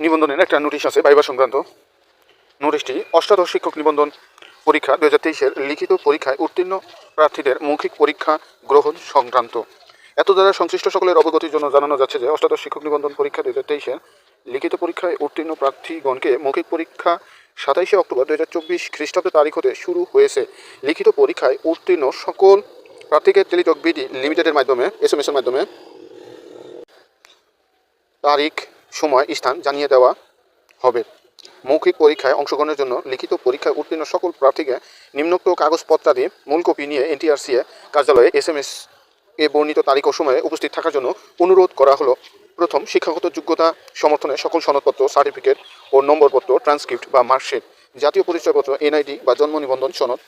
নিবন্ধনের একটা নোটিশ আছে বাইবা সংক্রান্ত নোটিশটি অষ্টাদশ শিক্ষক নিবন্ধন পরীক্ষা দু হাজার তেইশের লিখিত পরীক্ষায় উত্তীর্ণ প্রার্থীদের মৌখিক পরীক্ষা গ্রহণ সংক্রান্ত। এত দ্বারা সংশ্লিষ্ট সকলের অবগতির জন্য জানানো যাচ্ছে যে, অষ্টাদশ শিক্ষক নিবন্ধন পরীক্ষা দু হাজার লিখিত পরীক্ষায় উত্তীর্ণ প্রার্থীগণকে মৌখিক পরীক্ষা সাতাইশে অক্টোবর দু হাজার চব্বিশ খ্রিস্টাব্দ তারিখ হতে শুরু হয়েছে। লিখিত পরীক্ষায় উত্তীর্ণ সকল প্রার্থীকে টেলিটক বিডি লিমিটেডের মাধ্যমে এস এম এসের মাধ্যমে তারিখ সময় স্থান জানিয়ে দেওয়া হবে। মৌখিক পরীক্ষায় অংশগ্রহণের জন্য লিখিত পরীক্ষায় উত্তীর্ণ সকল প্রার্থীকে নিম্নোক্ত কাগজপত্রাদি মূল কপি নিয়ে এনটিআরসিএ কার্যালয়ে এস এম এস এ বর্ণিত তারিখ ও সময়ে উপস্থিত থাকার জন্য অনুরোধ করা হলো। প্রথম, শিক্ষাগত যোগ্যতা সমর্থনে সকল সনদপত্র, সার্টিফিকেট ও নম্বরপত্র, ট্রান্সক্রিপ্ট বা মার্কশিট, জাতীয় পরিচয়পত্র, এনআইডি বা জন্ম নিবন্ধন সনদ,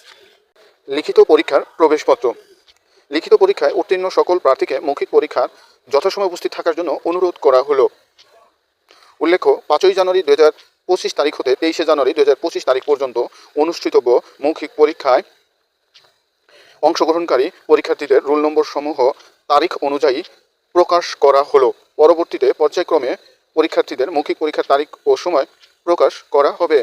লিখিত পরীক্ষার প্রবেশপত্র। লিখিত পরীক্ষায় উত্তীর্ণ সকল প্রার্থীকে মৌখিক পরীক্ষার যথাসময় উপস্থিত থাকার জন্য অনুরোধ করা হলো। উল্লেখ্য, পাঁচই জানুয়ারি দু হাজার পঁচিশ তারিখ হতে তেইশে জানুয়ারি দু হাজার পঁচিশ তারিখ পর্যন্ত অনুষ্ঠিতব্য মৌখিক পরীক্ষায় অংশগ্রহণকারী পরীক্ষার্থীদের রোল নম্বর সমূহ তারিখ অনুযায়ী প্রকাশ করা হলো। পরবর্তীতে পর্যায়ক্রমে পরীক্ষার্থীদের মৌখিক পরীক্ষার তারিখ ও সময় প্রকাশ করা হবে।